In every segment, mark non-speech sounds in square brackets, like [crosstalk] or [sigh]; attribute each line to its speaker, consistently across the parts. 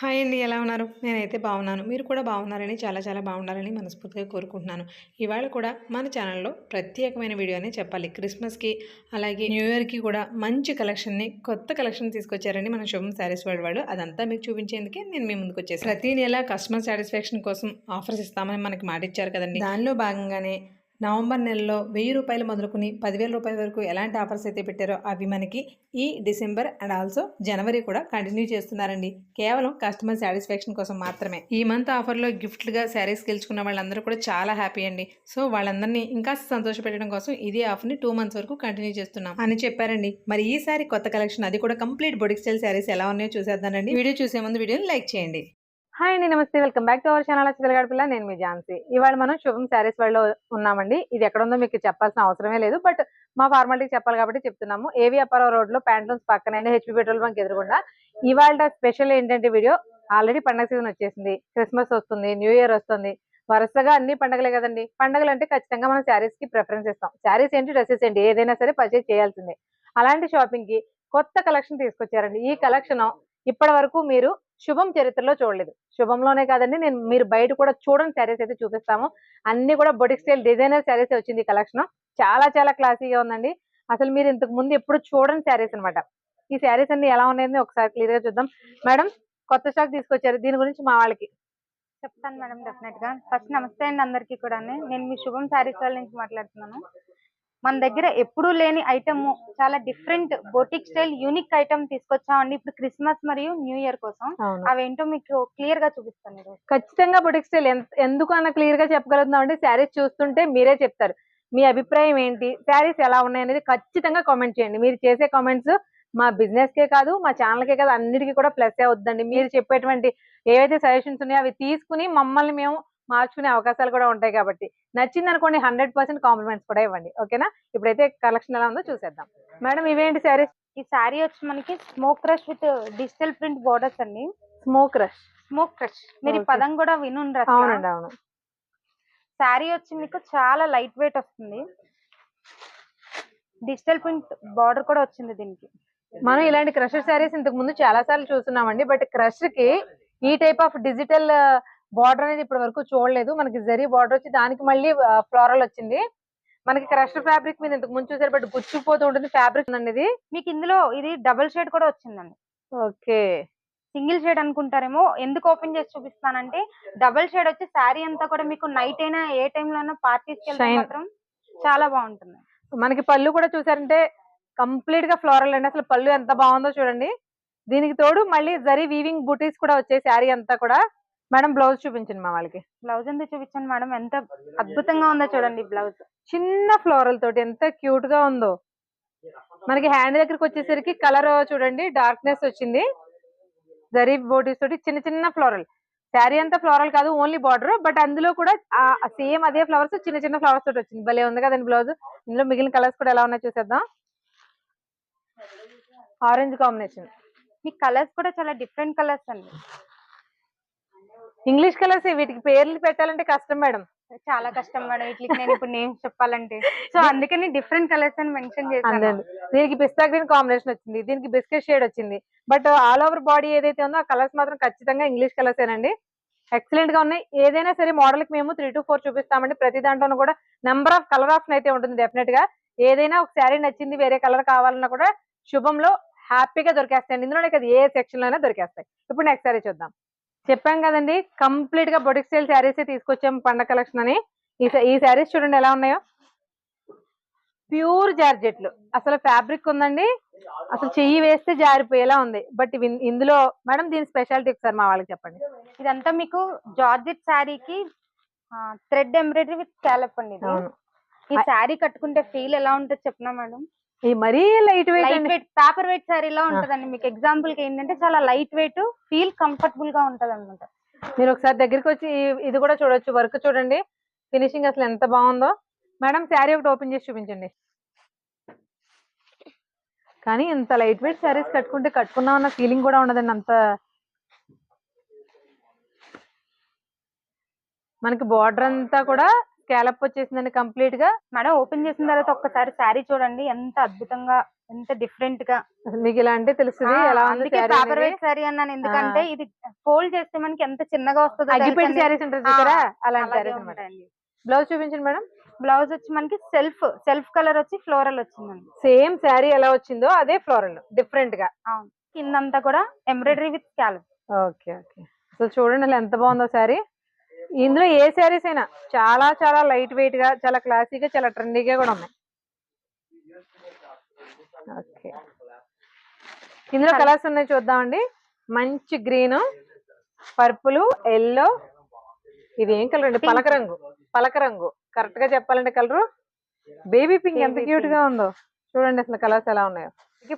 Speaker 1: Hi అండి ఎలా ఉన్నారు? నేనైతే బాగున్నాను. మీరు కూడా బాగున్నారని చాలా చాలా బాగుండాలని మనస్ఫూర్తిగా కోరుకుంటున్నాను. ఇవాళ కూడా మన ఛానల్లో ప్రత్యేకమైన వీడియో అనే చెప్పాలి. క్రిస్మస్కి అలాగే న్యూ ఇయర్కి కూడా మంచి కలెక్షన్ని కొత్త కలెక్షన్ తీసుకొచ్చారని మన శుభం శారీస్ వరల్డ్ వాళ్ళు. అదంతా మీకు చూపించేందుకే నేను మీ ముందుకు వచ్చేసి ప్రతి నెల కస్టమర్ సాటిస్ఫాక్షన్ కోసం ఆఫర్స్ ఇస్తామని మనకి మాట ఇచ్చారు కదండి. దానిలో భాగంగానే నవంబర్ నెలలో వెయ్యి రూపాయలు మొదలుకుని పదివేల రూపాయల వరకు ఎలాంటి ఆఫర్స్ అయితే పెట్టారో అవి మనకి ఈ డిసెంబర్ అండ్ ఆల్సో జనవరి కూడా కంటిన్యూ చేస్తున్నారండి. కేవలం కస్టమర్ సాటిస్ఫాక్షన్ కోసం మాత్రమే. ఈ మంత్ ఆఫర్లో గిఫ్ట్లుగా శారీస్ గెలుచుకున్న వాళ్ళందరూ కూడా చాలా హ్యాపీ అండి. సో వాళ్ళందరినీ ఇంకా సంతోషపెట్టడం కోసం ఇదే ఆఫర్ని టూ మంత్స్ వరకు కంటిన్యూ చేస్తున్నాం. అని చెప్పారండి. మరి ఈసారి కొత్త కలెక్షన్ అది కూడా కంప్లీట్ బొడిక్ స్టైల్ శారీస్ ఎలా ఉన్నాయో చూసేద్దానండి వీడియో చూసే ముందు వీడియోని లైక్ చేయండి. హాయ్ అండి నమస్తే. Welcome back to our channel Chillagadapilla నేను మీ ఝాన్సీ. ఇవాళ మనం శుభం శారీస్ వాళ్ళు ఉన్నామండి. ఇది ఎక్కడ ఉందో మీకు చెప్పాల్సిన అవసరమే లేదు. బట్ మా ఫార్మాలిటీ చెప్పాలి కాబట్టి చెప్తున్నాము. ఏవి అప్పారావు రోడ్లో ప్యాంట్లూన్స్ పక్కన హెచ్పి పెట్రోల్ బంక్ ఎదురుకుండా ఇవాళ స్పెషల్ ఏంటంటే వీడియో ఆల్రెడీ పండగ సీజన్ వచ్చేసింది. క్రిస్మస్ వస్తుంది న్యూ ఇయర్ వస్తుంది. వరుసగా అన్ని పండగలే కదండి. పండగలు అంటే ఖచ్చితంగా మనం శారీస్కి ప్రిఫరెన్స్ ఇస్తాం. శారీస్ ఏంటి డ్రెస్సెస్ ఏంటి ఏదైనా సరే పర్చేజ్ చేయాల్సిందే. అలాంటి షాపింగ్కి కొత్త కలెక్షన్ తీసుకొచ్చారండి. ఈ కలెక్షన్ ఇప్పటి వరకు మీరు శుభం చరిత్రలో చూడలేదు. శుభంలోనే కాదండి నేను మీరు బయట కూడా చూడని శారీస్ అయితే చూపిస్తాము. అన్ని కూడా బొటిక్ స్టైల్ డిజైనర్ శారీస్ వచ్చింది కలెక్షన్. చాలా చాలా క్లాసీగా ఉందండి. అసలు మీరు ఇంతకు ముందు ఎప్పుడు చూడని శారీస్ అన్నమాట. ఈ శారీస్ అన్ని ఎలా ఉన్నాయని ఒకసారి క్లియర్గా చూద్దాం. మేడం కొత్త స్టాక్ తీసుకొచ్చారు. దీని గురించి మా వాళ్ళకి
Speaker 2: చెప్తాను మేడం డెఫినెట్గా. ఫస్ట్ నమస్తే అండి అందరికీ కూడా నేను మీ శుభం శారీస్ వాళ్ళ నుంచి మాట్లాడుతున్నాను. మన దగ్గర ఎప్పుడూ లేని ఐటమ్ చాలా different boutique style unique item తీసుకొచ్చామండి. ఇప్పుడు క్రిస్మస్ మరియు న్యూ ఇయర్ కోసం. అవేంటో మీకు క్లియర్గా చూపిస్తాను
Speaker 1: ఖచ్చితంగా బొటిక్ స్టైల్ ఎందుకు అన్న క్లియర్గా చెప్పగలుగుతున్నాం అంటే శారీస్ చూస్తుంటే మీరే చెప్తారు. మీ అభిప్రాయం ఏంటి? శారీస్ ఎలా ఉన్నాయి అనేది ఖచ్చితంగా కామెంట్ చేయండి. మీరు చేసే కామెంట్స్ మా బిజినెస్ కే కాదు మా ఛానల్ కే కాదు అన్నిటికీ కూడా ప్లస్ అవుతుందండి మీరు చెప్పేటువంటి ఏవైతే సజెషన్స్ ఉన్నాయో అవి తీసుకుని మమ్మల్ని మేము మార్చుకునే అవకాశాలు కూడా ఉంటాయి కాబట్టి. నచ్చింది అనుకోండి హండ్రెడ్ పర్సెంట్ కాంప్లిమెంట్స్ కూడా ఇవ్వండి. ఓకేనా? ఇప్పుడైతే కలెక్షన్ ఎలా ఉందో చూసేద్దాం. మేడం ఇవేంటి శారీస్?
Speaker 2: ఈ శారీ వచ్చి మనకి smoke crush with digital print borders అండి.
Speaker 1: Smoke rush.
Speaker 2: స్మోక్ క్రష్ మీరు. పదం కూడా వినుండ్రు
Speaker 1: అవునండి అవును.
Speaker 2: శారీ వచ్చి మీకు చాలా లైట్ వెయిట్ వస్తుంది. డిజిటల్ ప్రింట్ బార్డర్ కూడా వచ్చింది దీనికి.
Speaker 1: మనం ఇలాంటి క్రషర్ శారీస్ ఇంతకు ముందు చాలా సార్లు చూస్తున్నామండి. బట్ క్రష్కి ఈ టైప్ ఆఫ్ డిజిటల్ బార్డర్ అనేది ఇప్పటి వరకు చూడలేదు. మనకి జరీ బార్డర్ వచ్చి దానికి మళ్ళీ ఫ్లోరల్ వచ్చింది. మనకి క్రషర్ ఫ్యాబ్రిక్ మీద ఇంతకు ముందు చూసారు బట్ గుచ్చుకుపోతూ ఉంటుంది ఫ్యాబ్రిక్ అనేది.
Speaker 2: మీకు ఇందులో ఇది డబుల్ షేడ్ కూడా వచ్చిందండి.
Speaker 1: ఓకే.
Speaker 2: సింగిల్ షేడ్ అనుకుంటారేమో. ఎందుకు ఓపెన్ చేసి చూపిస్తానంటే డబుల్ షేడ్ వచ్చి శారీ అంతా కూడా మీకు నైట్ అయినా ఏ time లో అయినా పార్టీస్కి వెళ్తే
Speaker 1: Shine.
Speaker 2: మాత్రం చాలా బాగుంటుంది.
Speaker 1: మనకి పళ్ళు కూడా చూసారంటే కంప్లీట్గా ఫ్లోరల్ అండి. అసలు పళ్ళు ఎంత బాగుందో చూడండి. దీనికి తోడు మళ్ళీ జరీ వీవింగ్ బూటీస్ కూడా వచ్చాయి శారీ అంతా కూడా. మేడం బ్లౌజ్ చూపించండి మా వాళ్ళకి.
Speaker 2: బ్లౌజ్ అంతా చూపించండి మేడం? ఎంత అద్భుతంగా ఉందో చూడండి బ్లౌజ్.
Speaker 1: చిన్న ఫ్లోరల్ తోటి ఎంత క్యూట్గా ఉందో. మనకి హ్యాండ్ దగ్గరకు వచ్చేసరికి కలర్ చూడండి డార్క్నెస్ వచ్చింది. జరీ బోటీస్ తోటి చిన్న చిన్న ఫ్లోరల్ శారీ అంతా ఫ్లోరల్ కాదు ఓన్లీ బార్డర్ బట్ అందులో కూడా సేమ్ అదే ఫ్లవర్స్ చిన్న చిన్న ఫ్లవర్స్ తోటి వచ్చింది. భలే ఉంది కదండి బ్లౌజ్. ఇందులో మిగిలిన కలర్స్ కూడా ఎలా ఉన్నాయో చూసేద్దాం. ఆరెంజ్ కాంబినేషన్
Speaker 2: మీ కలర్స్ కూడా చాలా డిఫరెంట్ కలర్స్ అండి.
Speaker 1: ఇంగ్లీష్ కలర్స్ వీటికి పేర్లు పెట్టాలంటే కష్టం మేడం.
Speaker 2: చాలా కష్టం మేడం వీటికి నేను ఇప్పుడు నేమ్స్ చెప్పాలంటే. [laughs] సో అందుకని డిఫరెంట్ కలర్స్ అని మెన్షన్ చేశాను.
Speaker 1: దీనికి పిస్తా గ్రీన్ కాంబినేషన్ వచ్చింది. దీనికి బిస్కెట్ షేడ్ వచ్చింది. బట్ ఆల్ ఓవర్ బాడీ ఏదైతే ఉందో ఆ కలర్స్ మాత్రం ఖచ్చితంగా ఇంగ్లీష్ కలర్స్ ఏనండి. ఎక్సలెంట్గా ఉన్నాయి. ఏదైనా సరే మోడల్కి మేము త్రీ టు ఫోర్ చూపిస్తామండి. ప్రతి దాంట్లోనూ కూడా నెంబర్ ఆఫ్ కలర్ ఆప్షన్ అయితే ఉంటుంది డెఫినెట్గా. ఏదైనా ఒక శారీ నచ్చింది వేరే కలర్ కావాలన్నా కూడా శుభంలో హ్యాపీగా దొరికేస్తాయండి. ఇందులోనే కదా ఏ సెక్షన్లో అయినా దొరికేస్తాయి. ఇప్పుడు నెక్స్ట్ శారీ చూద్దాం. చెప్పాం కదండి కంప్లీట్గా బొటిక్ స్టైల్ శారీస్ తీసుకొచ్చాం పండగ కలెక్షన్ అని. ఈ శారీస్ చూడండి ఎలా ఉన్నాయో. ప్యూర్ జార్జెట్లు అసలు ఫ్యాబ్రిక్ ఉందండి. అసలు చెయ్యి వేస్తే జారిపోయేలా ఉంది. బట్ ఇందులో మేడం దీని స్పెషాలిటీ ఒకసారి మా వాళ్ళకి చెప్పండి.
Speaker 2: ఇదంతా మీకు జార్జెట్ శారీకి థ్రెడ్ ఎంబ్రాయిడరీ విత్ స్కాలప్ అండి ఈ శారీ కట్టుకుంటే ఫీల్ ఎలా ఉంటుంది చెప్పనా మేడం?
Speaker 1: ఈ మరీ light weight
Speaker 2: light weight paper weight శారీలో ఉంటదండి. మీకు ఎగ్జాంపుల్కి ఏంటంటే చాలా లైట్ వెయిట్ ఫీల్ కంఫర్టబుల్గా ఉంటది అనమాట
Speaker 1: మీరు ఒకసారి దగ్గరికి వచ్చి ఇది కూడా చూడొచ్చు. వర్క్ చూడండి. ఫినిషింగ్ అసలు ఎంత బాగుందో. మేడం శారీ ఒకటి ఓపెన్ చేసి చూపించండి. కానీ ఇంత లైట్ వెయిట్ శారీస్ కట్టుకుంటే కట్టుకున్నాం అన్న ఫీలింగ్ కూడా ఉండదండి అంత. మనకి బార్డర్ అంతా కూడా స్కాలప్ వచ్చేసిందండి కంప్లీట్గా
Speaker 2: మేడం ఓపెన్ చేసిన తర్వాత ఒక్కసారి శారీ చూడండి ఎంత అద్భుతంగా ఎంత
Speaker 1: డిఫరెంట్గా మీకు ఇలా అంటే తెలుస్తుంది
Speaker 2: ఆ,
Speaker 1: ఎలా ఉంది
Speaker 2: అందుకే పేపర్ శారీ అన్నాను. ఎందుకంటే ఇది ఫోల్డ్ చేస్తే మనకి ఎంత చిన్నగా వస్తుందో
Speaker 1: అగ్గిపెట్టి
Speaker 2: తెలుసండి.
Speaker 1: శారీస్ ఉంటుంది
Speaker 2: ఆ,
Speaker 1: చూసారా అలాంటి
Speaker 2: అలాగే
Speaker 1: శారీస్ అనమాట
Speaker 2: ఉంటాయండి.
Speaker 1: బ్లౌజ్ చూపించండి మేడం.
Speaker 2: బ్లౌజ్ వచ్చి మనకి సెల్ఫ్ సెల్ఫ్ కలర్ వచ్చి ఫ్లోరల్ వచ్చిందండి.
Speaker 1: సేమ్ శారీ ఎలా వచ్చిందో అదే ఫ్లోరల్
Speaker 2: డిఫరెంట్గా కిందంతా కూడా embroidery with scallop.
Speaker 1: Okay okay. అసలు చూడండి ఎంత బాగుందో శారీ. ఇందులో ఏ శారీస్ అయినా చాలా చాలా లైట్ వెయిట్గా చాలా క్లాసీగా చాలా ట్రెండీగా కూడా ఉన్నాయి. ఓకే. ఇందులో కలర్స్ ఉన్నాయి చూద్దామండి. మంచి గ్రీన్ పర్పుల్ ఎల్లో. ఇది ఏం కలర్ అండి. పలక రంగు. పలక రంగు. కరెక్ట్గా చెప్పాలంటే కలరు. బేబీ పింక్ ఎంత క్యూట్. గా ఉందో. చూడండి అసలు కలర్స్ ఎలా ఉన్నాయో.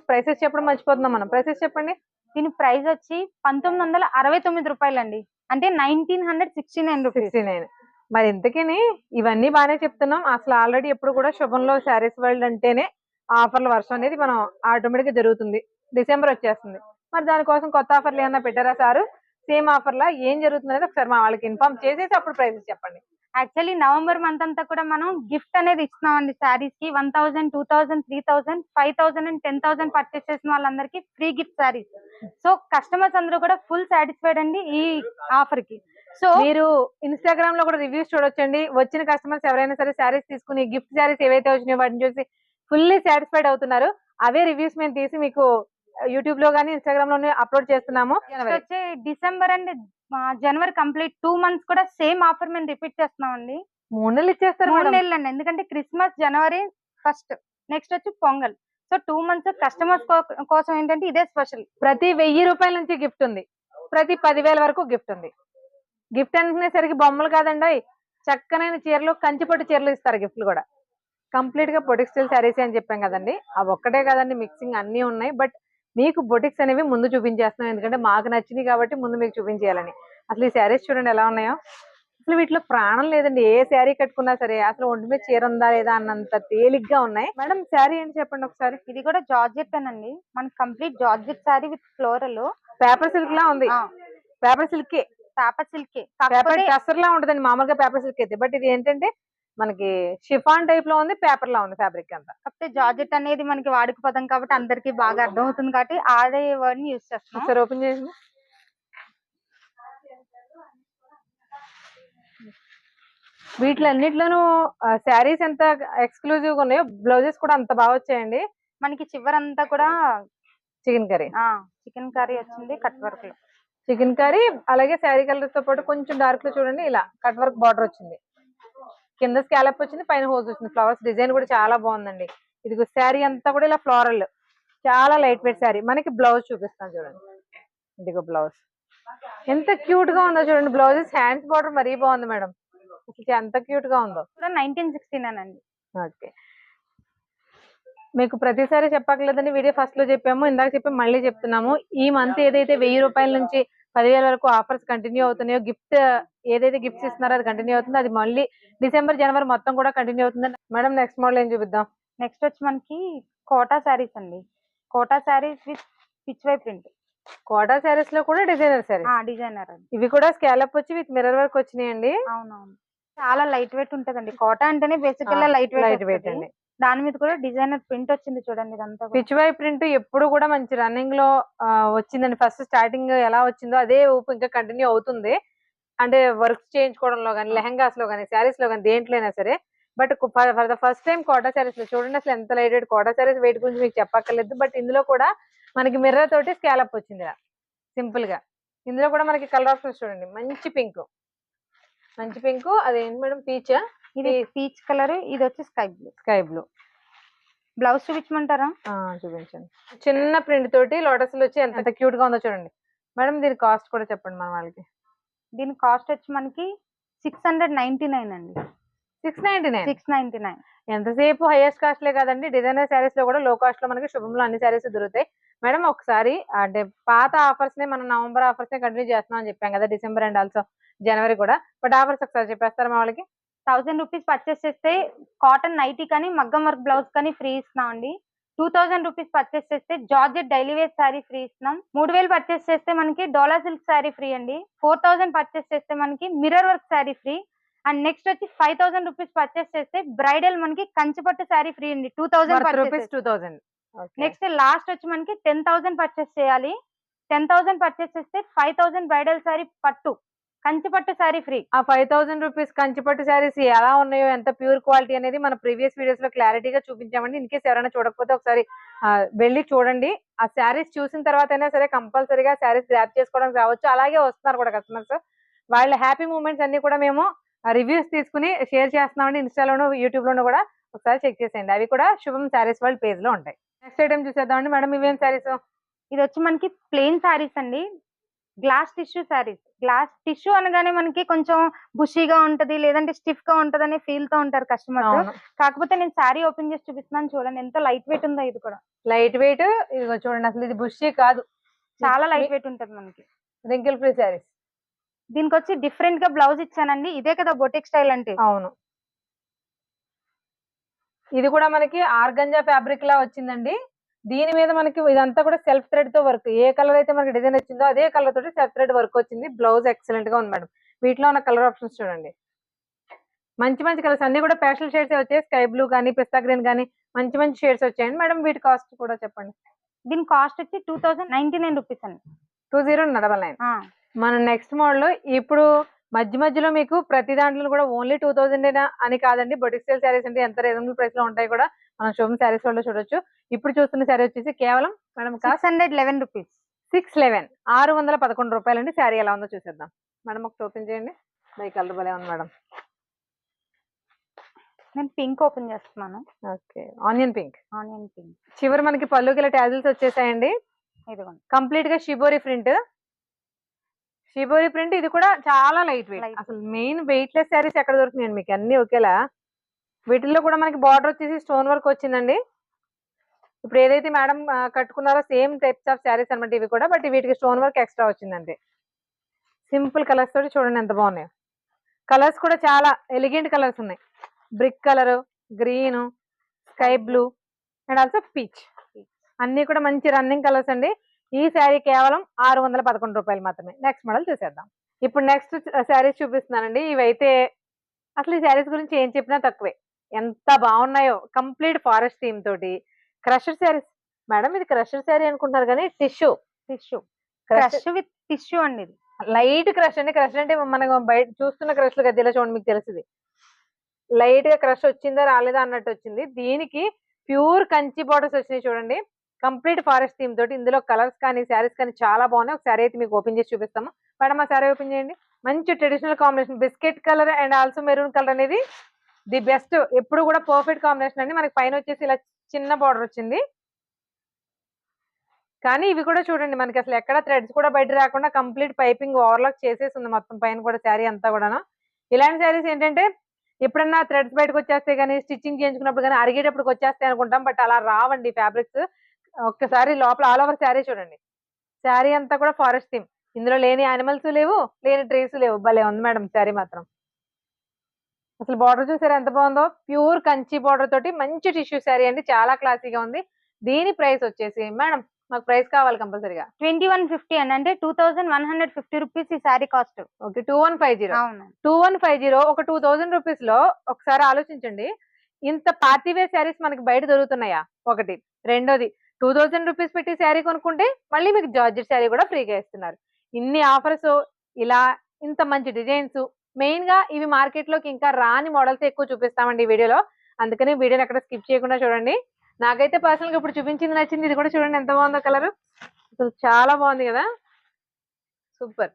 Speaker 1: ప్రైసెస్ చెప్పడం మర్చిపోతున్నాం మనం. ప్రైసెస్ చెప్పండి.
Speaker 2: దీని ప్రైస్ వచ్చి పంతొమ్మిది వందల అరవై తొమ్మిది రూపాయలండి. అంటే nineteen hundred sixty nine rupees.
Speaker 1: Sixty nine. మరి ఇంతకని ఇవన్నీ బాగానే చెప్తున్నాం. అసలు ఆల్రెడీ ఎప్పుడు కూడా శుభంలో శారీస్ వరల్డ్ అంటేనే ఆఫర్ల వర్షం అనేది మనం ఆటోమేటిక్గా జరుగుతుంది. డిసెంబర్ వచ్చేస్తుంది. మరి దానికోసం కొత్త ఆఫర్లు ఏమన్నా పెట్టారా సారు? సేమ్ ఆఫర్లా ఏం జరుగుతుంది అనేది ఒకసారి మా వాళ్ళకి ఇన్ఫార్మ్ చేసేసి అప్పుడు ప్రైసెస్ చెప్పండి.
Speaker 2: యాక్చువల్లీ నవంబర్ మంత్ అంతా కూడా మనం గిఫ్ట్ అనేది ఇస్తున్నామండి శారీస్కి. One thousand two thousand three thousand five thousand and ten thousand purchase చేసిన వాళ్ళందరికీ free gift saris. So customers అందరూ కూడా ఫుల్ సాటిస్ఫైడ్ అండి ఈ ఆఫర్కి. సో
Speaker 1: మీరు ఇన్స్టాగ్రామ్లో కూడా రివ్యూస్ చూడొచ్చండి. వచ్చిన కస్టమర్స్ ఎవరైనా సరే శారీస్ తీసుకుని గిఫ్ట్ శారీస్ ఏవైతే వచ్చినాయో వాటిని చూసి ఫుల్లీ సాటిస్ఫైడ్ అవుతున్నారు. అవే రివ్యూస్ మేము తీసి మీకు యూట్యూబ్లో కానీ ఇన్స్టాగ్రామ్లోనే అప్లోడ్ చేస్తున్నాము.
Speaker 2: వచ్చే December and January complete two months కూడా సేమ్ ఆఫర్ మేము రిపీట్ చేస్తున్నామండి.
Speaker 1: మూడు నెలలు ఇచ్చేస్తారు
Speaker 2: మూడు నెలలు అండి ఎందుకంటే క్రిస్మస్ జనవరి ఫస్ట్ నెక్స్ట్ వచ్చి Pongal. So two months customers కోసం ఏంటంటే ఇదే స్పెషల్.
Speaker 1: ప్రతి వెయ్యి రూపాయల నుంచి గిఫ్ట్ ఉంది. ప్రతి పదివేల వరకు గిఫ్ట్ ఉంది. గిఫ్ట్ అనుకునేసరికి బొమ్మలు కాదండి. చక్కనైన చీరలు కంచిపట్టు చీరలు ఇస్తారు గిఫ్ట్లు కూడా. కంప్లీట్గా బొటిక్ స్టైల్ శారీస్ అని చెప్పాం కదండి. అవి ఒక్కటే కదండి మిక్సింగ్ అన్ని ఉన్నాయి. బట్ మీకు బొటిక్స్ అనేవి ముందు చూపించేస్తున్నాం. ఎందుకంటే మాకు నచ్చినాయి కాబట్టి ముందు మీకు చూపించేయాలని. అసలు ఈ శారీస్ చూడండి ఎలా ఉన్నాయో. అసలు వీటిలో ప్రాణం లేదండి. ఏ శారీ కట్టుకున్నా సరే అసలు ఒంటి మీద చీర ఉందా లేదా అన్నంత తేలిగ్గా ఉన్నాయి. మేడం శారీ ఏంటి చెప్పండి ఒకసారి?
Speaker 2: ఇది కూడా జార్జెట్ అనండి. మనకి complete georgette sari with floral.
Speaker 1: Paper silk లా ఉంది. Paper silk.
Speaker 2: Paper silk.
Speaker 1: Paper tussar లా ఉంటదండి. మామూలుగా పేపర్ సిల్క్ అయితే. బట్ ఇది ఏంటంటే మనకి షిఫాన్ టైప్లో ఉంది పేపర్ లా ఉంది ఫ్యాబ్రిక్ అంతా.
Speaker 2: కాకపోతే జార్జెట్ అనేది మనకి వాడుక పదం కాబట్టి అందరికి బాగా అర్థం అవుతుంది కాబట్టి అదే వర్డ్ యూస్ చేస్తున్నాం.
Speaker 1: ఒకసారి ఓపెన్ చేసి వీటిలన్నిట్లోనూ శారీస్ ఎంత ఎక్స్క్లూజివ్గా ఉన్నాయో బ్లౌజెస్ కూడా అంత బాగా వచ్చాయండి.
Speaker 2: మనకి చివరంతా కూడా
Speaker 1: చికెన్ కర్రీ.
Speaker 2: చికెన్ కర్రీ వచ్చింది కట్ వర్క్లో
Speaker 1: చికెన్ కర్రీ అలాగే శారీ కలర్తో పాటు కొంచెం డార్క్లో చూడండి ఇలా కట్ వర్క్ బార్డర్ వచ్చింది. కింద స్కాలప్ వచ్చింది పైన హోల్స్ వచ్చింది. ఫ్లవర్స్ డిజైన్ కూడా చాలా బాగుందండి. ఇది శారీ అంతా కూడా ఇలా ఫ్లోరల్ చాలా లైట్ వెయిట్ శారీ మనకి బ్లౌజ్ చూపిస్తాను చూడండి. ఇదిగో బ్లౌజ్ ఎంత క్యూట్గా ఉందో చూడండి. బ్లౌజెస్ హ్యాండ్స్ బార్డర్ మరీ బాగుంది మేడం. అసలు ఎంత క్యూట్గా ఉందో.
Speaker 2: నైన్టీన్ సిక్స్టీ నైన్ అండి.
Speaker 1: ఓకే. మీకు ప్రతిసారి చెప్పక్కర్లేదండి. వీడియో ఫస్ట్లో చెప్పాము. ఇందాక చెప్పి మళ్ళీ చెప్తున్నాము. ఈ మంత్ ఏదైతే వెయ్యి రూపాయల నుంచి పదివేల వరకు ఆఫర్స్ కంటిన్యూ అవుతున్నాయో గిఫ్ట్ ఏదైతే గిఫ్ట్స్ ఇస్తున్నారో అది కంటిన్యూ అవుతుందో. అది మళ్ళీ డిసెంబర్ జనవరి మొత్తం కూడా కంటిన్యూ అవుతుంది. మేడం నెక్స్ట్ మోడల్ ఏం చూపిద్దాం?
Speaker 2: నెక్స్ట్ వచ్చి మనకి కోటా శారీస్ అండి. Kota saris with pichwai print
Speaker 1: Kota శారీస్లో కూడా డిజైనర్ శారీస్
Speaker 2: డిజైనర్
Speaker 1: ఇవి కూడా స్కాలప్ వచ్చి విత్ మిర్రర్ వర్క్ వచ్చినాయండి.
Speaker 2: అవునవును. చాలా లైట్ వెయిట్ ఉంటదండి. కోటా అంటేనే బేసిక్గా లైట్
Speaker 1: లైట్
Speaker 2: వెయిట్
Speaker 1: వెయిట్ అండి.
Speaker 2: దాని మీద కూడా డిజైనర్ ప్రింట్ వచ్చింది చూడండి ఇదంతా కూడా.
Speaker 1: పిచ్ వై ప్రింట్ ఎప్పుడు కూడా మంచి రన్నింగ్లో వచ్చిందండి. ఫస్ట్ స్టార్టింగ్ ఎలా వచ్చిందో అదే ఊపు ఇంకా కంటిన్యూ అవుతుంది. అంటే వర్క్స్ చేయించుకోవడంలో కానీ లెహంగాస్లో కానీ శారీస్లో కానీ దేంట్లో అయినా సరే but for the first time Kota శారీస్లో చూడండి అసలు ఎంత light weight Kota saris weight గురించి మీకు చెప్పక్కర్లేదు. బట్ ఇందులో కూడా మనకి మిర్రర్ తోటి స్కాలప్ వచ్చింది సింపుల్గా. ఇందులో కూడా మనకి కలర్ ఆప్షన్స్ చూడండి. మంచి పింక్ మంచి పింక్ అదేంటి మేడం? పీచ్
Speaker 2: ఇది పీచ్ కలర్ ఇది వచ్చి sky blue.
Speaker 1: Sky blue.
Speaker 2: Blouse చూపించమంటారా?
Speaker 1: చూపించండి. చిన్న ప్రింట్ తోటి లోటస్ వచ్చి ఎంత క్యూట్గా ఉందో చూడండి. మేడం దీని కాస్ట్ కూడా చెప్పండి మన వాళ్ళకి.
Speaker 2: దీని కాస్ట్ వచ్చి మనకి సిక్స్ హండ్రెడ్ నైన్టీ నైన్ అండి.
Speaker 1: Six ninety nine?
Speaker 2: Six ninety nine.
Speaker 1: ఎంతసేపు హైయెస్ట్ కాస్ట్ లే కదండి. డిజైనర్ శారీస్లో కూడా లో కాస్ట్లో మనకి శుభంలో అన్ని శారీస్ దొరుకుతాయి. మేడం ఒకసారి అంటే పాత ఆఫర్స్ నే మనం నవంబర్ ఆఫర్స్ నే కంటిన్యూ చేస్తున్నాం అని చెప్పాం కదా డిసెంబర్ అండ్ ఆల్సో జనవరి కూడా. బట్ ఆఫర్స్ ఒకసారి చెప్పేస్తారా మా వాళ్ళకి?
Speaker 2: థౌసండ్ రూపీస్ పర్చేస్ చేస్తే కాటన్ నైటీ కానీ మగ్గం వర్క్ బ్లౌజ్ కానీ ఫ్రీ ఇస్తున్నాం అండి. టూ థౌసండ్ రూపీస్ పర్చేస్ చేస్తే georgette daily wear sari free ఇస్తున్నాం. మూడు వేలు పర్చేస్ చేస్తే మనకి డోలా సిల్క్ శారీ ఫ్రీ అండి. ఫోర్ థౌసండ్ పర్చేస్ చేస్తే మనకి mirror work sari free. And next వచ్చి ఫైవ్ థౌసండ్ రూపీస్ పర్చేస్ చేస్తే బ్రైడల్ మనకి కంచిపట్టు శారీ ఫ్రీ అండి. Two thousand
Speaker 1: rupees two thousand.
Speaker 2: Next last వచ్చి మనకి టెన్ థౌసండ్ పర్చేస్ చేయాలి. టెన్ థౌసండ్ పర్చేస్ చేస్తే ఫైవ్ థౌసండ్ బ్రైడల్ శారీ పట్టు. కంచిపట్టు శారీ ఫ్రీ.
Speaker 1: ఆ five thousand rupees Kanchipattu saris ఎలా ఉన్నాయో ఎంత ప్యూర్ క్వాలిటీ అనేది మన ప్రీవియస్ వీడియోస్లో క్లారిటీగా చూపించామండి. ఇన్కేస్ ఎవరైనా చూడకపోతే ఒకసారి వెళ్ళి చూడండి. ఆ శారీస్ చూసిన తర్వాత అయినా సరే కంపల్సరీగా శారీస్ గ్రాప్ చేసుకోవడానికి రావచ్చు. అలాగే వస్తున్నారు కూడా కస్టమర్స్ వాళ్ళ హ్యాపీ మూమెంట్స్ అన్ని కూడా మేము రివ్యూస్ తీసుకుని షేర్ చేస్తున్నామండి. ఇన్స్టాలోను యూట్యూబ్ లోను కూడా ఒకసారి చెక్ చేసేయండి. అవి కూడా శుభం శారీస్ వాళ్ళ పేజ్లో ఉంటాయి. నెక్స్ట్ ఐటమ్ చూసేద్దామండి. మేడం ఇవేం శారీస్?
Speaker 2: ఇది వచ్చి మనకి ప్లెయిన్ శారీస్ అండి. Glass tissue saris glass tissue అనగానే మనకి కొంచెం బుషీగా ఉంటది లేదంటే స్టిఫ్గా ఉంటది అనే ఫీల్తో ఉంటారు కస్టమర్స్ కాకపోతే నేను శారీ ఓపెన్ చేసి చూపిస్తున్నాను చూడండి ఎంత లైట్ వెయిట్ ఉందో ఇది కూడా.
Speaker 1: లైట్ వెయిట్ ఇదిగో చూడండి అసలు ఇది బుషి కాదు.
Speaker 2: చాలా లైట్ వెయిట్ ఉంటది మనకి.
Speaker 1: రింకిల్ ఫ్రీ శారీస్
Speaker 2: దీనికి వచ్చి డిఫరెంట్గా బ్లౌజ్ ఇచ్చానండి. ఇదే కదా బొటిక్ స్టైల్ అంటే.
Speaker 1: అవును. ఇది కూడా మనకి ఆర్గంజా ఫ్యాబ్రిక్ లా వచ్చిందండి. దీని మీద మనకి ఇదంతా కూడా సెల్ఫ్ థ్రెడ్తో వర్క్ ఏ కలర్ అయితే మనకి డిజైన్ వచ్చిందో అదే కలర్ తోటి సెల్ఫ్ థ్రెడ్ వర్క్ వచ్చింది. బ్లౌజ్ ఎక్సలెంట్గా ఉంది మేడం వీటిలో ఉన్న కలర్ ఆప్షన్స్ చూడండి. మంచి మంచి కలర్స్ అన్ని కూడా పేస్టల్ షేడ్స్ వచ్చాయి. స్కై బ్లూ కానీ పిస్తా గ్రీన్ కానీ మంచి మంచి షేడ్స్ వచ్చాయండి. మేడం వీటి కాస్ట్ కూడా చెప్పండి.
Speaker 2: దీని కాస్ట్ వచ్చి two thousand ninety nine rupees అండి
Speaker 1: టూ జీరో డబల్ నైన్. మన నెక్స్ట్ మోడల్ ఇప్పుడు మధ్య మధ్యలో మీకు ప్రతి దాంట్లో కూడా ఓన్లీ టూ థౌసండ్ అని కాదండి. బొటిక్ స్టైల్ శారీస్ అంటే ఎంత రీజనబుల్ ప్రైస్లో ఉంటాయి కూడా మనం శుభం శారీస్ వాళ్ళు చూడొచ్చు. ఇప్పుడు చూస్తున్న శారీ వచ్చేసి కేవలం madam
Speaker 2: six hundred eleven rupees
Speaker 1: six eleven ఆరు వందల పదకొండు రూపాయలు అండి శారీ ఎలా ఉందో చూసేద్దాం. మేడం ఒకటి ఓపెన్ చేయండి. బై కలర్ భలే ఉంది మేడం.
Speaker 2: నేను పింక్ ఓపెన్ చేస్తున్నాను.
Speaker 1: Okay onion pink
Speaker 2: onion pink
Speaker 1: చివరి మనకి పళ్ళుకి ఇలా ట్యాజిల్స్ వచ్చేసాయండి.
Speaker 2: ఇదిగోండి.
Speaker 1: కంప్లీట్గా షిబోరి ప్రింట్ షిబోరి ప్రింట్ ఇది కూడా చాలా లైట్ వెయిట్. అసలు మెయిన్ వెయిట్ లెస్ శారీస్ ఎక్కడ దొరుకుతున్నాయండి మీకు? అన్ని ఒకేలా? వీటిల్లో కూడా మనకి బార్డర్ వచ్చేసి స్టోన్ వర్క్ వచ్చిందండి. ఇప్పుడు ఏదైతే మేడం కట్టుకున్నారో సేమ్ టైప్స్ ఆఫ్ శారీస్ అనమాట ఇవి కూడా బట్ వీటికి స్టోన్ వర్క్ ఎక్స్ట్రా వచ్చిందండి. సింపుల్ కలర్స్ తోటి చూడండి ఎంత బాగున్నాయి. కలర్స్ కూడా చాలా ఎలిగెంట్ కలర్స్ ఉన్నాయి. Brick colour green sky blue and also peach అన్ని కూడా మంచి రన్నింగ్ కలర్స్ అండి. ఈ శారీ కేవలం ఆరు వందల పదకొండు రూపాయలు మాత్రమే. నెక్స్ట్ మోడల్ చూసేద్దాం. ఇప్పుడు నెక్స్ట్ శారీస్ చూపిస్తున్నానండి. ఇవైతే అసలు ఈ శారీస్ గురించి ఏం చెప్పినా తక్కువే. ఎంత బాగున్నాయో కంప్లీట్ ఫారెస్ట్ థీమ్ తోటి. క్రషర్ శారీస్. మేడం ఇది క్రషర్ శారీ అనుకుంటున్నారు కానీ tissue.
Speaker 2: Tissue.
Speaker 1: Crush
Speaker 2: with tissue అండి ఇది.
Speaker 1: లైట్ క్రష్ అండి. క్రష్ అంటే మనం బయట చూస్తున్న క్రష్ గద్దెలో చూడండి మీకు తెలుస్తుంది లైట్గా క్రష్ వచ్చిందా రాలేదా అన్నట్టు వచ్చింది. దీనికి ప్యూర్ కంచి బార్డర్స్ వచ్చినాయి చూడండి. కంప్లీట్ ఫారెస్ట్ థీమ్ తోటి. ఇందులో కలర్స్ కానీ శారీస్ కానీ చాలా బాగున్నాయి. ఒక శారీ అయితే మీకు ఓపెన్ చేసి చూపిస్తాము. మేడం ఆ శారీ ఓపెన్ చేయండి. మంచి traditional combination. Biscuit colour and also maroon colour అనేది ది బెస్ట్. ఎప్పుడు కూడా పర్ఫెక్ట్ కాంబినేషన్ అండి. మనకి పైన వచ్చేసి ఇలా చిన్న బార్డర్ వచ్చింది. కానీ ఇవి కూడా చూడండి మనకి అసలు ఎక్కడ థ్రెడ్స్ కూడా బయట రాకుండా కంప్లీట్ పైపింగ్ ఓవర్లాక్ చేసేసి ఉంది మొత్తం పైన కూడా శారీ అంతా కూడాను. ఇలాంటి శారీస్ ఏంటంటే ఎప్పుడన్నా థ్రెడ్స్ బయటకు వచ్చేస్తే కానీ స్టిచ్చింగ్ చేయించుకున్నప్పుడు కానీ అరిగేటప్పుడు వచ్చేస్తాయి అనుకుంటాం బట్ అలా రావండి ఫ్యాబ్రిక్స్ ఒక్కసారి లోపల ఆల్ ఓవర్ శారీ చూడండి. శారీ అంతా కూడా ఫారెస్ట్ థీమ్ ఇందులో లేని యానిమల్స్ లేవు లేని ట్రీస్ లేవు. భలే ఉంది మేడం శారీ మాత్రం. అసలు బార్డర్ చూసారా ఎంత బాగుందో? ప్యూర్ కంచి బార్డర్ తోటి మంచి టిష్యూ శారీ అండి. చాలా క్లాసీగా ఉంది. దీని ప్రైస్ వచ్చేసి మేడం మాకు ప్రైస్ కావాలి కంపల్సరీగా.
Speaker 2: ట్వంటీ వన్ ఫిఫ్టీ అండి. అంటే two thousand one hundred fifty rupees ఈ sari cost
Speaker 1: okay two one five zero two one five zero ఒక టూ థౌసండ్ రూపీస్లో ఒకసారి ఆలోచించండి. ఇంత పార్టీ వేర్ శారీస్ మనకి బయట దొరుకుతున్నాయా? ఒకటి. రెండోది టూ థౌసండ్ రూపీస్ పెట్టి శారీ కొనుక్కుంటే మళ్ళీ మీకు జార్జెట్ శారీ కూడా ఫ్రీగా ఇస్తున్నారు. ఇన్ని ఆఫర్స్ ఇలా ఇంత మంచి డిజైన్స్ మెయిన్గా ఇవి మార్కెట్లోకి ఇంకా రాని మోడల్స్ ఎక్కువ చూపిస్తామండి ఈ వీడియోలో. అందుకని వీడియోని ఎక్కడ స్కిప్ చేయకుండా చూడండి. నాకైతే పర్సనల్గా ఇప్పుడు చూపించింది నచ్చింది. ఇది కూడా చూడండి ఎంత బాగుందో కలర్. అసలు చాలా బాగుంది కదా. సూపర్.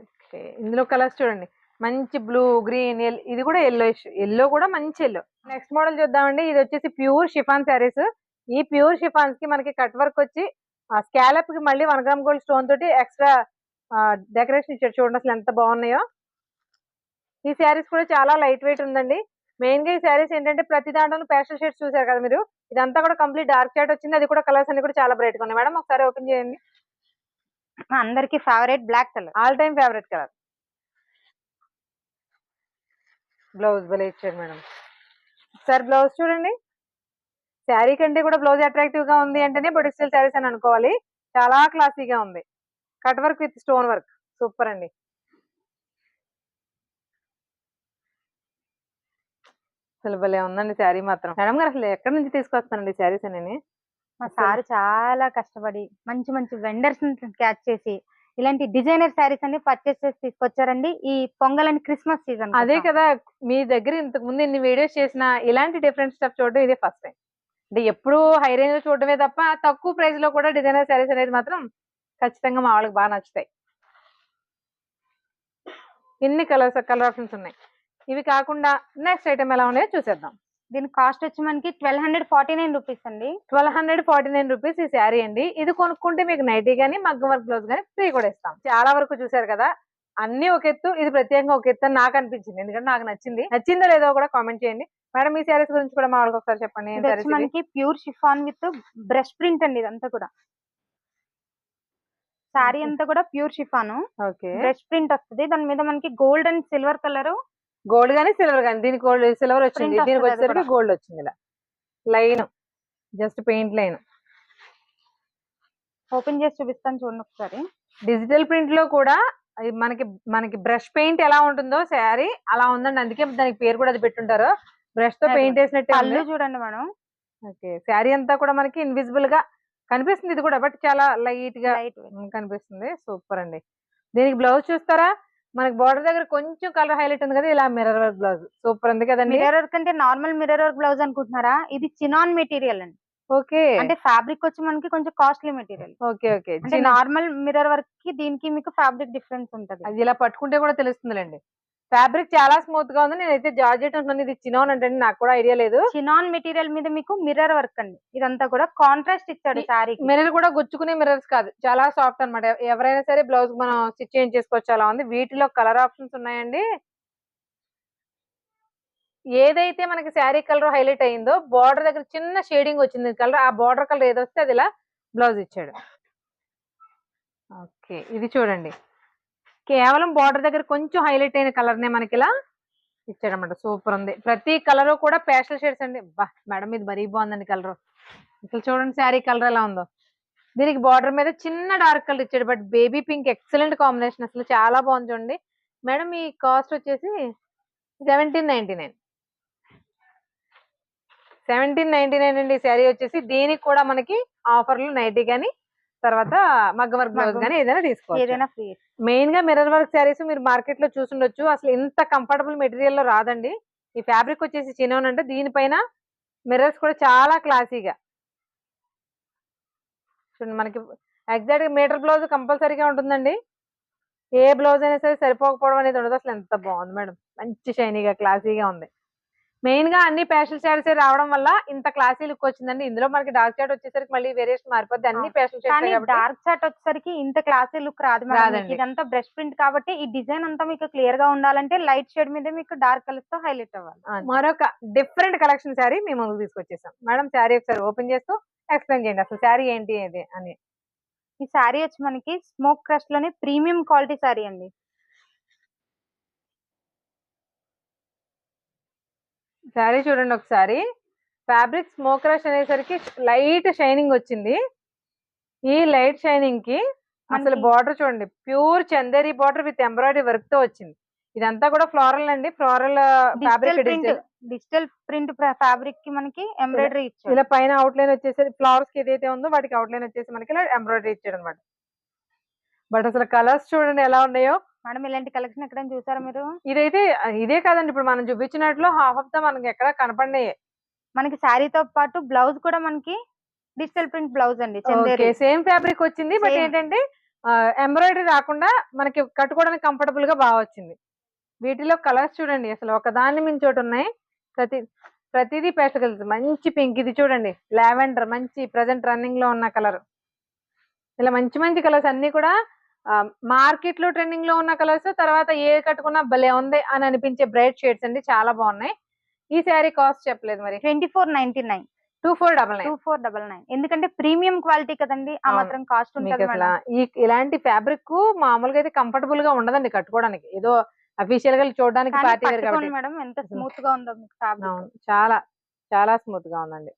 Speaker 1: ఓకే. ఇందులో కలర్స్ చూడండి. మంచి బ్లూ గ్రీన్ ఇది కూడా ఎల్లో ఎల్లో కూడా మంచి ఎల్లో నెక్స్ట్ మోడల్ చూద్దామండి. ఇది వచ్చేసి ప్యూర్ షిఫాన్ శారీస్. ఈ ప్యూర్ షిఫాన్స్కి మనకి కట్ వర్క్ వచ్చి ఆ స్కాలప్కి మళ్ళీ వన్ గ్రామ్ గోల్డ్ స్టోన్ తోటి ఎక్స్ట్రా డెకరేషన్ ఇచ్చారు చూడండి అసలు ఎంత బాగున్నాయో. ఈ శారీస్ కూడా చాలా లైట్ వెయిట్ ఉందండి. మెయిన్గా ఈ శారీస్ ఏంటంటే ప్రతి దాంట్లో పేస్టల్ షేడ్స్ చూసారు కదా మీరు. ఇదంతా కూడా కంప్లీట్ డార్క్ షేడ్ వచ్చింది. అది కూడా కలర్స్ అన్ని కూడా చాలా బ్రైట్గా ఉన్నాయి. మేడం ఒకసారి ఓపెన్ చేయండి.
Speaker 2: అందరికి favourite black colour
Speaker 1: all time favourite colour blouse భలే ఇచ్చారు మేడం సార్ బ్లౌజ్ చూడండి. శారీ కంటే కూడా బ్లౌజ్ అట్రాక్టివ్గా ఉంది అంటేనే బొటిక్ స్టైల్ శారీస్ అని అనుకోవాలి. చాలా క్లాసీగా ఉంది. Cut work with stone work. Super అండి. అసలు భలే ఉందండి శారీ మాత్రం. మేడం గారు అసలు ఎక్కడి నుంచి తీసుకొస్తానండి శారీస్ అని
Speaker 2: మా సార్ చాలా కష్టపడి మంచి మంచి వెండర్స్ క్యాచ్ చేసి ఇలాంటి డిజైనర్ శారీస్ అన్ని పర్చేస్ చేసి తీసుకొచ్చారండి. ఈ పొంగల్ అండ్ క్రిస్మస్ సీజన్
Speaker 1: అదే కదా మీ దగ్గర ఇంతకు ముందు ఇన్ని వీడియోస్ చేసిన ఇలాంటి డిఫరెంట్ స్టఫ్ చూడడం ఇదే ఫస్ట్ టైం అంటే ఎప్పుడు హై రేంజ్లో చూడడమే తప్ప తక్కువ ప్రైస్లో కూడా డిజైనర్ శారీస్ అనేది మాత్రం ఖచ్చితంగా మా వాళ్ళకి బాగా నచ్చుతాయి. ఎన్ని కలర్స్ కలర్ ఆప్షన్స్ ఉన్నాయి. ఇవి కాకుండా నెక్స్ట్ ఐటమ్ ఎలా ఉన్నాయో చూసేద్దాం.
Speaker 2: దీని కాస్ట్ వచ్చి మనకి twelve hundred forty nine rupees అండి.
Speaker 1: Twelve hundred forty nine rupees ఈ శారీ అండి. ఇది కొనుక్కుంటే మీకు నైటీ గానీ మగ్గం వర్క్ బ్లౌజ్ గానీ ఫ్రీ కూడా ఇస్తాం. చాలా వరకు చూసారు కదా అన్ని ఒక ఎత్తు ఇది ప్రత్యేకంగా ఒక ఎత్తు అని నాకు అనిపించింది. ఎందుకంటే నాకు నచ్చింది. నచ్చిందో లేదో కూడా కామెంట్ చేయండి. మేడం ఈ శారీస్ గురించి కూడా మా వాళ్ళకి ఒకసారి చెప్పండి?
Speaker 2: మనకి pure chiffon with brush print అండి ఇదంతా కూడా. శారీ. అంతా కూడా pure chiffon.
Speaker 1: Okay.
Speaker 2: Brush print వస్తుంది. దాని మీద మనకి gold and silver colour.
Speaker 1: Gold గానీ సిల్వర్ గానీ దీనికి గోల్డ్ సిల్వర్ వచ్చింది. దీనికి వచ్చేసరికి. గోల్డ్ వచ్చింది ఇలా. Line. Just paint line.
Speaker 2: Open చేసి చూపిస్తాను చూడండి ఒకసారి.
Speaker 1: డిజిటల్ ప్రింట్లో కూడా మనకి మనకి బ్రష్ పెయింట్ ఎలా ఉంటుందో శారీ అలా ఉందండి. అందుకే దానికి పేరు కూడా అది పెట్టుంటారు.
Speaker 2: బ్రష్తో.
Speaker 1: పెయింట్ వేసినట్టే
Speaker 2: చూడండి మేడం
Speaker 1: ఓకే. శారీ అంతా కూడా మనకి ఇన్విజిబుల్గా కనిపిస్తుంది ఇది కూడా. బట్ చాలా లైట్గా కనిపిస్తుంది. సూపర్ అండి. దీనికి బ్లౌజ్ చూస్తారా? మనకి బార్డర్ దగ్గర కొంచెం కలర్ హైలైట్ ఉంది కదా ఇలా మిర్రర్ వర్క్ బ్లౌజ్. సూపర్ ఉంది కదండి.
Speaker 2: మిర్రర్ వర్క్ అంటే నార్మల్ మిర్రర్ వర్క్ బ్లౌజ్ అనుకుంటున్నారా? ఇది చినాన్ మెటీరియల్ అండి.
Speaker 1: ఓకే.
Speaker 2: అంటే ఫ్యాబ్రిక్ వచ్చి మనకి కొంచెం కాస్ట్లీ మెటీరియల్.
Speaker 1: Okay okay.
Speaker 2: అంటే నార్మల్ మిర్రర్ వర్క్కి దీనికి మీకు ఫ్యాబ్రిక్ డిఫరెన్స్ ఉంటది.
Speaker 1: అది ఇలా పట్టుకుంటే కూడా తెలుస్తుందిలేండి. ఫ్యాబ్రిక్ చాలా స్మూత్గా ఉంది. నేనైతే జార్జెట్ అంటున్నాను. ఇది చిన్నవన్ అంటే నాకు కూడా ఐడియా లేదు.
Speaker 2: చినాన్ మెటీరియల్ మీద మీకు మిర్రర్ వర్క్ అండి. ఇదంతా కూడా కాంట్రాస్ట్ ఇచ్చాడు శారీకి
Speaker 1: మిర్రర్ కూడా గుచ్చుకునే మిర్రర్స్ కాదు. చాలా సాఫ్ట్ అన్నమాట. ఎవరైనా సరే బ్లౌజ్ మనం స్టిచ్ చేయించేసుకోవచ్చు అలా ఉంది. వీటిలో కలర్ ఆప్షన్స్ ఉన్నాయండి. ఏదైతే మనకి శారీ కలర్ హైలైట్ అయిందో బార్డర్ దగ్గర చిన్న షేడింగ్ వచ్చింది కలర్. ఆ బార్డర్ కలర్ ఏదో వస్తే అది ఇలా బ్లౌజ్ ఇచ్చాడు. ఓకే. ఇది చూడండి. కేవలం బార్డర్ దగ్గర కొంచెం హైలైట్ అయిన కలర్ నే మనకి ఇలా ఇచ్చాడనమాట సూపర్ ఉంది. ప్రతి కలర్ కూడా పేస్టల్ షేడ్స్ అండి. బా మేడం ఇది మరీ బాగుందండి కలర్ అసలు చూడండి శారీ కలర్ ఎలా ఉందో. దీనికి బార్డర్ మీద చిన్న డార్క్ కలర్ ఇచ్చాడు. But baby pink excellent combination అసలు చాలా బాగుంది చూడండి. మేడం ఈ కాస్ట్ వచ్చేసి seventeen ninety nine seventeen ninety nine అండి శారీ వచ్చేసి దీనికి కూడా మనకి ఆఫర్లు నైటీ కానీ తర్వాత మగ్గ వర్క్ బ్లౌజ్. కానీ ఏదైనా తీసుకోవచ్చు. మెయిన్గా మిర్రర్ వర్క్ శారీస్ మీరు మార్కెట్లో చూసుండొచ్చు. అసలు ఇంత కంఫర్టబుల్ మెటీరియల్లో రాదండి. ఈ ఫ్యాబ్రిక్ వచ్చేసి చిన్నవన్ అంటే దీనిపైన మిర్రర్స్ కూడా చాలా క్లాసీగా చూడండి మనకి ఎగ్జాక్ట్గా మీటర్ బ్లౌజ్ కంపల్సరీగా ఉంటుందండి. ఏ బ్లౌజ్ అయినా సరే సరిపోకపోవడం అనేది ఉండదు. అసలు ఎంత బాగుంది మేడం. మంచి షైనీగా క్లాసీగా ఉంది. మెయిన్గా అన్ని ప్యాషల్ షేడ్స్ రావడం వల్ల ఇంత క్లాసీ లుక్ వచ్చిందండి. ఇందులో మనకి డార్క్ షేడ్ వచ్చేసరికి మళ్ళీ వేరియేషన్ మారిపోద్ది. అన్ని షేడ్స్
Speaker 2: డార్క్ చాట్ వచ్చేసరికి ఇంత క్లాసీ లుక్ రాదు. ఇదంతా బ్రష్ ప్రింట్ కాబట్టి ఈ డిజైన్ అంతా మీకు క్లియర్గా ఉండాలంటే లైట్ షేడ్ మీద మీకు డార్క్ కలర్స్తో హైలైట్ అవ్వాలి.
Speaker 1: మరొక డిఫరెంట్ కలెక్షన్ శారీ మేము ముందుకు తీసుకొచ్చేసాం. మేడం శారీ ఒకసారి ఓపెన్ చేస్తూ ఎక్స్ప్లెయిన్ చేయండి. అసలు శారీ ఏంటి ఇది అని.
Speaker 2: ఈ శారీ వచ్చి మనకి స్మోక్ క్రష్లోనే ప్రీమియం క్వాలిటీ శారీ అండి.
Speaker 1: శారీ చూడండి ఒకసారి. ఫ్యాబ్రిక్ స్మోక్ రష్ అనేసరికి లైట్ షైనింగ్ వచ్చింది. ఈ లైట్ షైనింగ్కి అసలు బార్డర్ చూడండి. Pure Chanderi border with embroidery వర్క్తో వచ్చింది. ఇదంతా కూడా ఫ్లోరల్ అండి. ఫ్లోరల్ ఫ్యాబ్రిక్
Speaker 2: డిజిటల్ ప్రింట్ ఫ్యాబ్రిక్కి మనకి ఎంబ్రాయిడరీ ఇచ్చాడు
Speaker 1: ఇలా పైన అవుట్లైన్ వచ్చేసి ఫ్లవర్స్కి ఏదైతే ఉందో వాటికి అవుట్లైన్ వచ్చేసి మనకి ఇలా ఎంబ్రాయిడరీ ఇచ్చాడు అనమాట బట్ అసలు కలర్స్ చూడండి ఎలా ఉన్నాయో.
Speaker 2: మేడం ఇలాంటి కలెక్షన్ ఎక్కడైనా చూసారా మీరు?
Speaker 1: ఇదైతే ఇదే కాదండి. ఇప్పుడు మనం చూపించినట్లు హాఫ్ ఆఫ్ ద మనకి ఎక్కడ కనపడినాయి.
Speaker 2: మనకి శారీతో పాటు బ్లౌజ్ కూడా మనకి డిజిటల్ ప్రింట్ బ్లౌజ్ అండి
Speaker 1: సేమ్ ఫ్యాబ్రిక్ వచ్చింది. బట్. ఏంటంటే ఎంబ్రాయిడరీ రాకుండా మనకి కట్టుకోవడానికి కంఫర్టబుల్గా బాగా వచ్చింది. వీటిలో కలర్స్ చూడండి అసలు ఒక దాన్ని మించి ఒకటి ఉన్నాయి. ప్రతి ప్రతిదీ పేస్టల్స్ మంచి పింక్ ఇది చూడండి. లావెండర్ మంచి ప్రజెంట్ రన్నింగ్లో ఉన్న కలర్. ఇలా మంచి మంచి కలర్స్ అన్ని కూడా మార్కెట్లో ట్రెండింగ్లో ఉన్న కలర్స్ తర్వాత ఏ కట్టుకున్నా భలే ఉంది అని అనిపించే బ్రైట్ షేడ్స్ అండి. చాలా బాగున్నాయి. ఈ శారీ కాస్ట్ చెప్పలేదు మరి.
Speaker 2: Twenty four ninety nine.
Speaker 1: Two four double nine.
Speaker 2: Two four double nine. ఎందుకంటే ప్రీమియం క్వాలిటీ కదండి ఆ. మాత్రం కాస్ట్ ఉంటుంది
Speaker 1: ఇలాంటి ఫ్యాబ్రిక్ మామూలుగా అయితే కంఫర్టబుల్గా ఉండదండి కట్టుకోవడానికి. ఏదో అఫీషియల్గా చూడడానికి పార్టీ
Speaker 2: మేడం ఎంత స్మూత్గా ఉందో మీకు
Speaker 1: చాలా చాలా స్మూత్గా ఉందండి.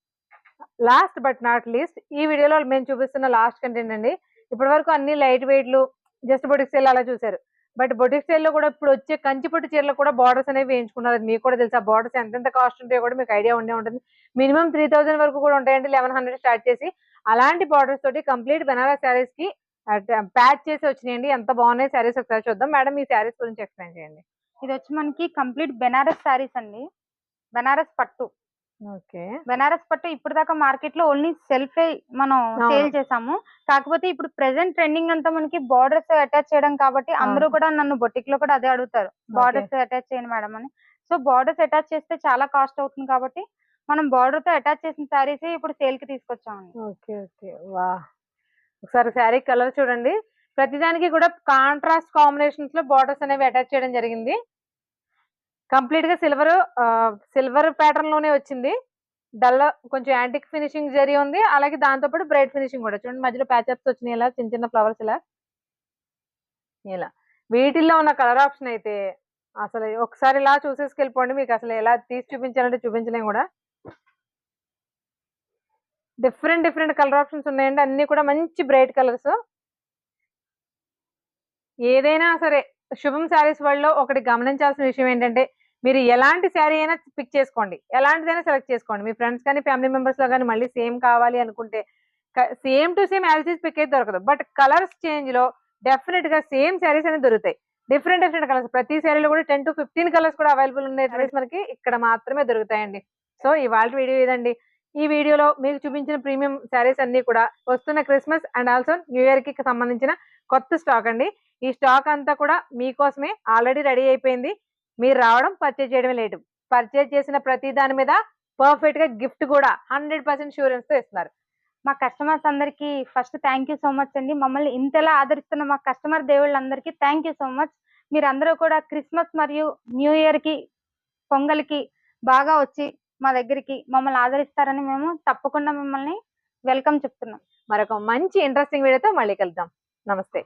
Speaker 1: లాస్ట్ బట్ నాట్ లీస్ట్ ఈ వీడియోలో మేము చూపిస్తున్న లాస్ట్ కంటెంట్ అండి. ఇప్పటి వరకు అన్ని లైట్ వెయిట్లు జస్ట్ బొటిక్ సెల్ అలా చూసారు. బట్ బొటిక్ స్టైల్లో కూడా ఇప్పుడు వచ్చే కంచిపట్టు చీరలు కూడా బార్డర్స్ అనేవి వేయించుకున్నారు. అది మీకు కూడా తెలుసు? ఆ బార్డర్స్ ఎంతెంత కాస్ట్ ఉంటాయో కూడా మీకు ఐడియా ఉండే ఉంటుంది. మినిమం త్రీ థౌసండ్ వరకు కూడా ఉంటాయండి. లెవెన్ హండ్రెడ్ స్టార్ట్ చేసి అలాంటి బార్డర్స్ తోటి కంప్లీట్ బెనారస్ శారీస్కి ప్యాచ్ చేసి వచ్చినాయండి. ఎంత బాగున్నాయి శారీస్ ఒకసారి చూద్దాం. మేడం ఈ శారీస్ గురించి ఎక్స్ప్లెయిన్ చేయండి.
Speaker 2: ఇది వచ్చి మనకి కంప్లీట్ బెనారస్ శారీస్ అండి. బెనారస్ పట్టు. బెనారస్ పట్టు ఇప్పుడు దాకా మార్కెట్లో ఓన్లీ సెల్ఫే మనం. సేల్ చేసాము కాకపోతే ఇప్పుడు ప్రెసెంట్ ట్రెండింగ్ అంతా మనకి బార్డర్స్ అటాచ్ చేయడం కాబట్టి అందరూ. కూడా నన్ను బొటిక్లో కూడా అదే అడుగుతారు. బార్డర్స్ అటాచ్ చేయండి మేడం అని. సో బార్డర్స్ అటాచ్ చేస్తే చాలా కాస్ట్ అవుతుంది కాబట్టి మనం బార్డర్తో అటాచ్ చేసిన శారీస్ ఇప్పుడు సేల్కి తీసుకొచ్చామండి.
Speaker 1: Okay okay. వా. ఒకసారి శారీ కలర్ చూడండి. ప్రతిదానికి కూడా కాంట్రాస్ట్ కాంబినేషన్స్లో బార్డర్స్ అనేవి అటాచ్ చేయడం జరిగింది. కంప్లీట్గా సిల్వర్ సిల్వర్ ప్యాటర్న్లోనే వచ్చింది. డల్ కొంచెం యాంటిక్ ఫినిషింగ్ జరి ఉంది. అలాగే దాంతో పాటు బ్రైట్ ఫినిషింగ్ కూడా. చూడండి మధ్యలో ప్యాచప్స్ వచ్చినాయి ఇలా చిన్న చిన్న ఫ్లవర్స్ ఇలా. ఇలా. వీటిల్లో ఉన్న కలర్ ఆప్షన్ అయితే అసలు ఒకసారి ఇలా చూసేసుకెళ్ళిపోండి మీకు అసలు ఎలా తీసి చూపించాలంటే చూపించలేం కూడా. డిఫరెంట్ డిఫరెంట్ కలర్ ఆప్షన్స్ ఉన్నాయండి. అన్ని కూడా మంచి బ్రైట్ కలర్స్. ఏదైనా సరే శుభం శారీస్ వరల్డ్ ఒకటి గమనించాల్సిన విషయం ఏంటంటే మీరు ఎలాంటి శారీ అయినా పిక్ చేసుకోండి. ఎలాంటిదైనా సెలెక్ట్ చేసుకోండి. మీ ఫ్రెండ్స్ కానీ ఫ్యామిలీ మెంబర్స్లో కానీ మళ్ళీ సేమ్ కావాలి అనుకుంటే same to same as pic అయితే దొరకదు. బట్ కలర్స్ చేంజ్లో డెఫినెట్గా సేమ్ శారీస్ అనేది దొరుకుతాయి. డిఫరెంట్ డిఫరెంట్ కలర్స్ ప్రతి శారీలో కూడా టెన్ టు ఫిఫ్టీన్ కలర్స్ కూడా అవైలబుల్ ఉన్నాయి మనకి ఇక్కడ మాత్రమే దొరుకుతాయండి. సో ఇవాళ వీడియో ఇదండి. ఈ వీడియోలో మీకు చూపించిన ప్రీమియం శారీస్ అన్ని కూడా వస్తున్న క్రిస్మస్ అండ్ ఆల్సో న్యూ ఇయర్కి సంబంధించిన కొత్త స్టాక్ అండి. ఈ స్టాక్ అంతా కూడా మీకోసమే ఆల్రెడీ రెడీ అయిపోయింది. మీరు రావడం పర్చేజ్ చేయడమే లేటు పర్చేజ్ చేసిన ప్రతి దాని మీద పర్ఫెక్ట్గా గిఫ్ట్ కూడా హండ్రెడ్ పర్సెంట్ షూరెన్స్తో ఇస్తున్నారు.
Speaker 2: మా కస్టమర్స్ అందరికి first thank you so much అండి. మమ్మల్ని ఇంతలా ఆదరిస్తున్న మా కస్టమర్ దేవుళ్ళందరికీ థ్యాంక్ యూ సో మచ్ మీరు అందరూ కూడా క్రిస్మస్ మరియు న్యూ ఇయర్కి పొంగల్కి బాగా వచ్చి మా దగ్గరికి మమ్మల్ని ఆదరిస్తారని మేము తప్పకుండా మిమ్మల్ని వెల్కమ్ చెప్తున్నాం.
Speaker 1: మరొక మంచి ఇంట్రెస్టింగ్ వీడియోతో మళ్ళీ కలుద్దాం. నమస్తే.